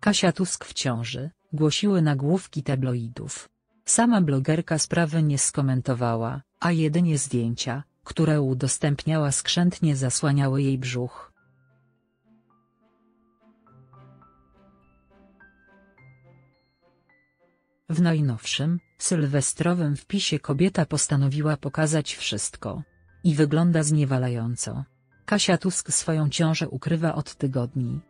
Kasia Tusk w ciąży, głosiły nagłówki tabloidów. Sama blogerka sprawy nie skomentowała, a jedynie zdjęcia, które udostępniała skrzętnie zasłaniały jej brzuch. W najnowszym, sylwestrowym wpisie kobieta postanowiła pokazać wszystko. I wygląda zniewalająco. Kasia Tusk swoją ciążę ukrywa od tygodni.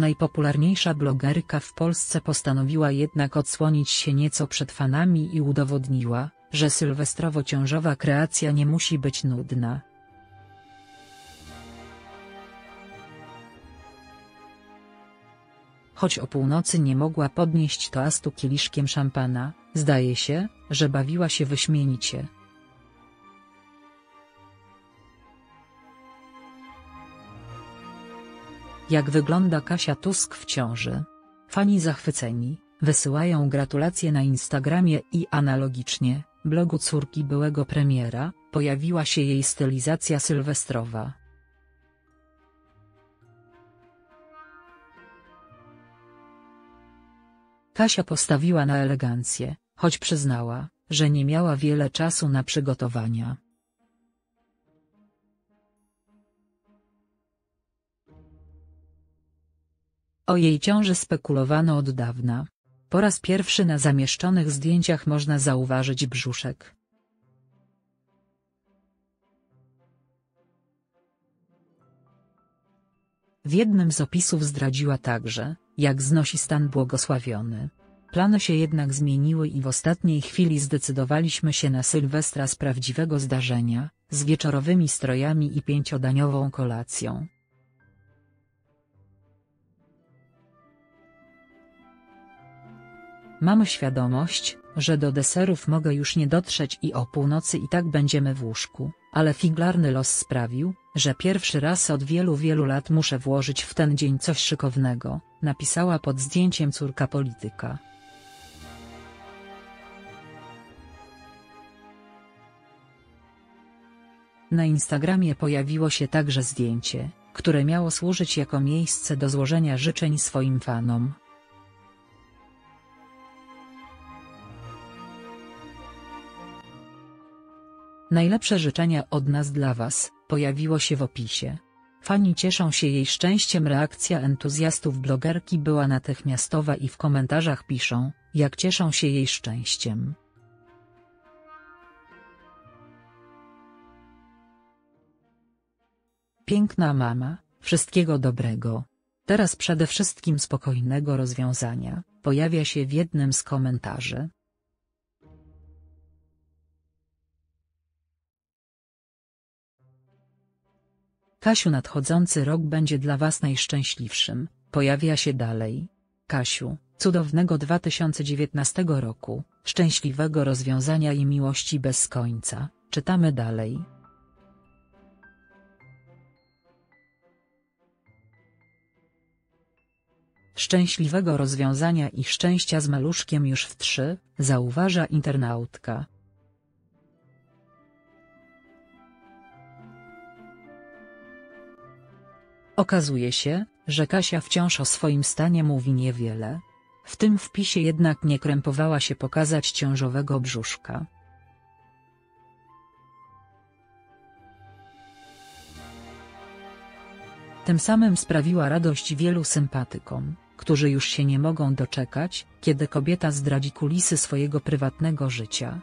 Najpopularniejsza blogerka w Polsce postanowiła jednak odsłonić się nieco przed fanami i udowodniła, że sylwestrowo-ciążowa kreacja nie musi być nudna. Choć o północy nie mogła podnieść toastu kieliszkiem szampana, zdaje się, że bawiła się wyśmienicie. Jak wygląda Kasia Tusk w ciąży? Fani zachwyceni, wysyłają gratulacje na Instagramie i analogicznie, blogu córki byłego premiera, pojawiła się jej stylizacja sylwestrowa. Kasia postawiła na elegancję, choć przyznała, że nie miała wiele czasu na przygotowania. O jej ciąży spekulowano od dawna. Po raz pierwszy na zamieszczonych zdjęciach można zauważyć brzuszek. W jednym z opisów zdradziła także, jak znosi stan błogosławiony. Plany się jednak zmieniły i w ostatniej chwili zdecydowaliśmy się na Sylwestra z prawdziwego zdarzenia, z wieczorowymi strojami i pięciodaniową kolacją. Mamy świadomość, że do deserów mogę już nie dotrzeć i o północy i tak będziemy w łóżku, ale figlarny los sprawił, że pierwszy raz od wielu wielu lat muszę włożyć w ten dzień coś szykownego, napisała pod zdjęciem córka polityka. Na Instagramie pojawiło się także zdjęcie, które miało służyć jako miejsce do złożenia życzeń swoim fanom. Najlepsze życzenia od nas dla Was, pojawiło się w opisie. Fani cieszą się jej szczęściem reakcja entuzjastów blogerki była natychmiastowa i w komentarzach piszą, jak cieszą się jej szczęściem. Piękna mama, wszystkiego dobrego. Teraz przede wszystkim spokojnego rozwiązania, pojawia się w jednym z komentarzy. Kasiu nadchodzący rok będzie dla Was najszczęśliwszym, pojawia się dalej. Kasiu, cudownego 2019 roku, szczęśliwego rozwiązania i miłości bez końca, czytamy dalej. Szczęśliwego rozwiązania i szczęścia z maluszkiem już w trzy, zauważa internautka. Okazuje się, że Kasia wciąż o swoim stanie mówi niewiele. W tym wpisie jednak nie krępowała się pokazać ciążowego brzuszka. Tym samym sprawiła radość wielu sympatykom, którzy już się nie mogą doczekać, kiedy kobieta zdradzi kulisy swojego prywatnego życia.